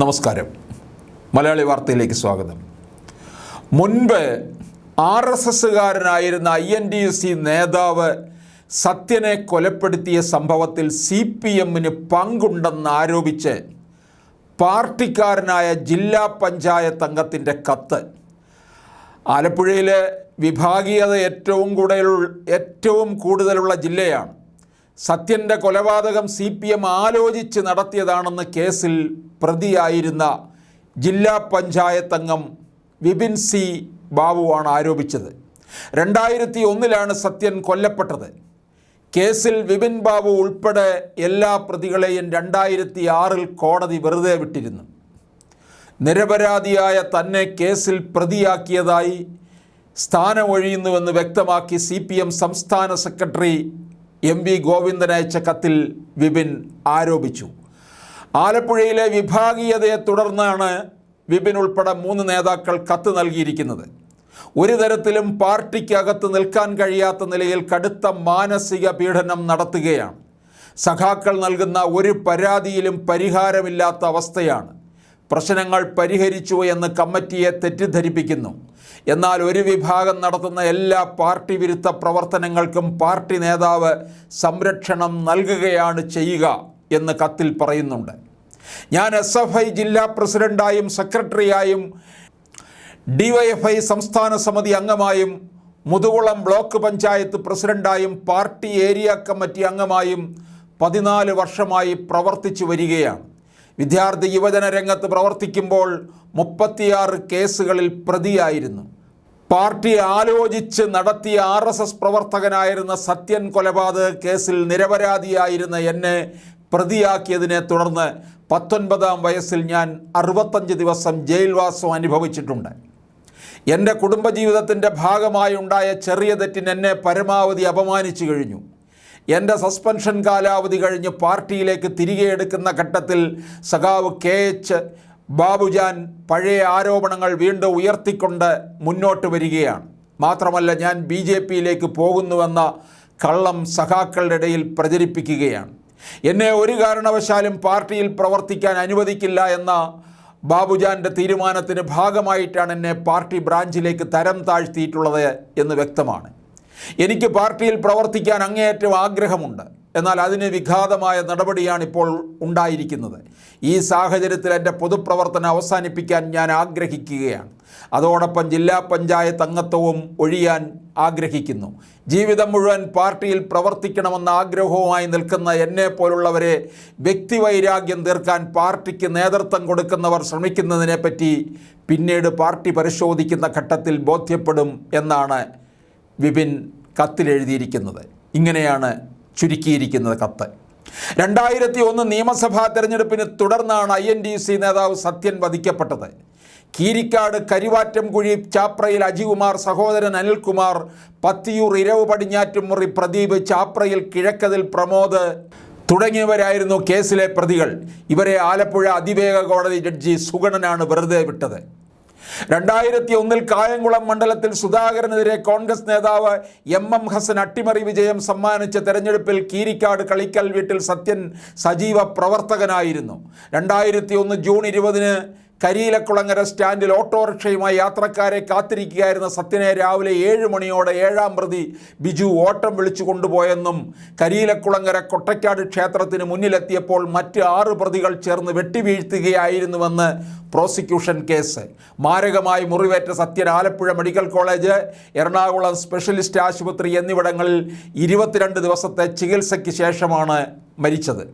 നമസ്കാരം. മലയാളി വാർത്തയിലേക്ക് സ്വാഗതം. മുൻപ് R S എസ്സുകാരനായിരുന്ന I N D S C നേതാവ് സത്യനെ കൊലപ്പെടുത്തിയ സംഭവത്തിൽ സി പി എമ്മിന് പങ്കുണ്ടെന്ന് ആരോപിച്ച് പാർട്ടിക്കാരനായ ജില്ലാ പഞ്ചായത്ത് അംഗത്തിന്റെ കത്ത്. ആലപ്പുഴയിലെ വിഭാഗീയത ഏറ്റവും കൂടുതൽ ഏറ്റവും കൂടുതലുള്ള ജില്ലയാണ്. സത്യന്റെ കൊലപാതകം സി പി എം ആലോചിച്ച് നടത്തിയതാണെന്ന് കേസിൽ പ്രതിയായിരുന്ന ജില്ലാ പഞ്ചായത്ത് അംഗം വിപിൻ സി ബാബുവാണ് ആരോപിച്ചത്. രണ്ടായിരത്തി ഒന്നിലാണ് സത്യൻ കൊല്ലപ്പെട്ടത്. കേസിൽ വിപിൻ ബാബു ഉൾപ്പെടെ എല്ലാ പ്രതികളെയും രണ്ടായിരത്തി ആറിൽ കോടതി വെറുതെ വിട്ടിരുന്നു. നിരപരാധിയായ തന്നെ കേസിൽ പ്രതിയാക്കിയതായി സ്ഥാനമൊഴിയുന്നുവെന്ന് വ്യക്തമാക്കി സി പി എം സംസ്ഥാന സെക്രട്ടറി എം വി ഗോവിന്ദൻ അയച്ച കത്തിൽ വിപിൻ ആരോപിച്ചു. ആലപ്പുഴയിലെ വിഭാഗീയതയെ തുടർന്നാണ് വിപിൻ ഉൾപ്പെടെ മൂന്ന് നേതാക്കൾ കത്ത് നൽകിയിരിക്കുന്നത്. ഒരു തരത്തിലും പാർട്ടിക്കകത്ത് നിൽക്കാൻ കഴിയാത്ത നിലയിൽ കടുത്ത മാനസിക പീഡനം നടത്തുകയാണ്. സഖാക്കൾ നൽകുന്ന ഒരു പരാതിയിലും പരിഹാരമില്ലാത്ത അവസ്ഥയാണ്. പ്രശ്നങ്ങൾ പരിഹരിച്ചു എന്ന് കമ്മിറ്റിയെ തെറ്റിദ്ധരിപ്പിക്കുന്നു. എന്നാൽ ഒരു വിഭാഗം നടത്തുന്ന എല്ലാ പാർട്ടി വിരുദ്ധ പ്രവർത്തനങ്ങൾക്കും പാർട്ടി നേതാവ് സംരക്ഷണം നൽകുകയാണ് ചെയ്യുക എന്ന് കത്തിൽ പറയുന്നുണ്ട്. ഞാൻ എസ് എഫ് ഐ ജില്ലാ പ്രസിഡന്റായും സെക്രട്ടറിയായും ഡിവൈഎഫ്ഐ സംസ്ഥാന സമിതി അംഗമായും മുതുകുളം ബ്ലോക്ക് പഞ്ചായത്ത് പ്രസിഡന്റായും പാർട്ടി ഏരിയ കമ്മിറ്റി അംഗമായും പതിനാല് വർഷമായി പ്രവർത്തിച്ചു വരികയാണ്. വിദ്യാർത്ഥി യുവജന രംഗത്ത് പ്രവർത്തിക്കുമ്പോൾ മുപ്പത്തിയാറ് കേസുകളിൽ പ്രതിയായിരുന്നു. പാർട്ടി ആലോചിച്ച് നടത്തിയ ആർ എസ് എസ് പ്രവർത്തകനായിരുന്ന സത്യൻ കൊലപാതക കേസിൽ നിരപരാധിയായിരുന്ന എന്നെ പ്രതിയാക്കിയതിനെ തുടർന്ന് പത്തൊൻപതാം വയസ്സിൽ ഞാൻ അറുപത്തഞ്ച് ദിവസം ജയിൽവാസം അനുഭവിച്ചിട്ടുണ്ട്. എന്റെ കുടുംബജീവിതത്തിന്റെ ഭാഗമായി ഉണ്ടായ ചെറിയ തെറ്റിന് എന്നെ പരമാവധി അപമാനിച്ചു കഴിഞ്ഞു. എന്റെ സസ്പെൻഷൻ കാലാവധി കഴിഞ്ഞ് പാർട്ടിയിലേക്ക് തിരികെ എടുക്കുന്ന ഘട്ടത്തിൽ സഖാവ് കെ എച്ച് ബാബുജാൻ പഴയ ആരോപണങ്ങൾ വീണ്ടും ഉയർത്തിക്കൊണ്ട് മുന്നോട്ട് വരികയാണ്. മാത്രമല്ല ഞാൻ ബി ജെ പിയിലേക്ക് പോകുന്നുവെന്ന കള്ളം സഖാക്കളുടെ ഇടയിൽ പ്രചരിപ്പിക്കുകയാണ്. എന്നെ ഒരു കാരണവശാലും പാർട്ടിയിൽ പ്രവർത്തിക്കാൻ അനുവദിക്കില്ല എന്ന ബാബുജാന്റെ തീരുമാനത്തിന് ഭാഗമായിട്ടാണ് എന്നെ പാർട്ടി ബ്രാഞ്ചിലേക്ക് തരം താഴ്ത്തിയിട്ടുള്ളത് എന്ന് വ്യക്തമാണ്. എനിക്ക് പാർട്ടിയിൽ പ്രവർത്തിക്കാൻ അങ്ങേയറ്റം ആഗ്രഹമുണ്ട്. എന്നാൽ അതിന് വിഘാതമായ നടപടിയാണ് ഇപ്പോൾ ഉണ്ടായിരിക്കുന്നത്. ഈ സാഹചര്യത്തിൽ എന്റെ പൊതുപ്രവർത്തനം അവസാനിപ്പിക്കാൻ ഞാൻ ആഗ്രഹിക്കുകയാണ്. അതോടൊപ്പം ജില്ലാ പഞ്ചായത്ത് അംഗത്വവും ഒഴിയാൻ ആഗ്രഹിക്കുന്നു. ജീവിതം മുഴുവൻ പാർട്ടിയിൽ പ്രവർത്തിക്കണമെന്ന ആഗ്രഹവുമായി നിൽക്കുന്ന എന്നെ പോലുള്ളവരെ വ്യക്തിവൈരാഗ്യം തീർക്കാൻ പാർട്ടിക്ക് നേതൃത്വം കൊടുക്കുന്നവർ ശ്രമിക്കുന്നതിനെപ്പറ്റി പിന്നീട് പാർട്ടി പരിശോധിക്കുന്ന ഘട്ടത്തിൽ ബോധ്യപ്പെടും എന്നാണ് വിപിൻ കത്തിലെഴുതിയിരിക്കുന്നത്. ഇങ്ങനെയാണ് ചുരുക്കിയിരിക്കുന്നത് കത്ത്. രണ്ടായിരത്തി ഒന്ന് നിയമസഭാ തെരഞ്ഞെടുപ്പിന് തുടർന്നാണ് ഐ എൻ ഡി സി നേതാവ് സത്യൻ വധിക്കപ്പെട്ടത്. കീരിക്കാട് കരിവാറ്റംകുഴി ചാപ്രയിൽ അജികുമാർ സഹോദരൻ അനിൽകുമാർ പത്തിയൂർ ഇരവ് പടിഞ്ഞാറ്റുമുറി പ്രദീപ് ചാപ്രയിൽ കിഴക്കതിൽ പ്രമോദ് തുടങ്ങിയവരായിരുന്നു കേസിലെ പ്രതികൾ. ഇവരെ ആലപ്പുഴ അതിവേഗ കോടതി ജഡ്ജി സുഗണനാണ് വെറുതെ വിട്ടത്. രണ്ടായിരത്തി ഒന്നിൽ കായംകുളം മണ്ഡലത്തിൽ സുധാകരനെതിരെ കോൺഗ്രസ് നേതാവ് എം എം ഹസൻ അട്ടിമറി വിജയം സമ്മാനിച്ച തെരഞ്ഞെടുപ്പിൽ കീരിക്കാട് കളിക്കൽ വീട്ടിൽ സത്യൻ സജീവ പ്രവർത്തകനായിരുന്നു. രണ്ടായിരത്തി ഒന്ന് ജൂൺ ഇരുപതിന് കരിയിലക്കുളങ്ങര സ്റ്റാൻഡിൽ ഓട്ടോറിക്ഷയുമായി യാത്രക്കാരെ കാത്തിരിക്കുകയായിരുന്ന സത്യനെ രാവിലെ ഏഴ് മണിയോടെ ഏഴാം പ്രതി ബിജു ഓട്ടം വിളിച്ചു കൊണ്ടുപോയെന്നും കരിയിലക്കുളങ്ങര കൊട്ടക്കാട് ക്ഷേത്രത്തിന് മുന്നിലെത്തിയപ്പോൾ മറ്റ് ആറ് പ്രതികൾ ചേർന്ന് വെട്ടിവീഴ്ത്തുകയായിരുന്നുവെന്ന് പ്രോസിക്യൂഷൻ കേസ്. മാരകമായി മുറിവേറ്റ Sathyan Alappuzha medical college Ernakulam specialist ആശുപത്രി എന്നിവിടങ്ങളിൽ ഇരുപത്തിരണ്ട് ദിവസത്തെ ചികിത്സയ്ക്ക് ശേഷമാണ് മരിച്ചത്.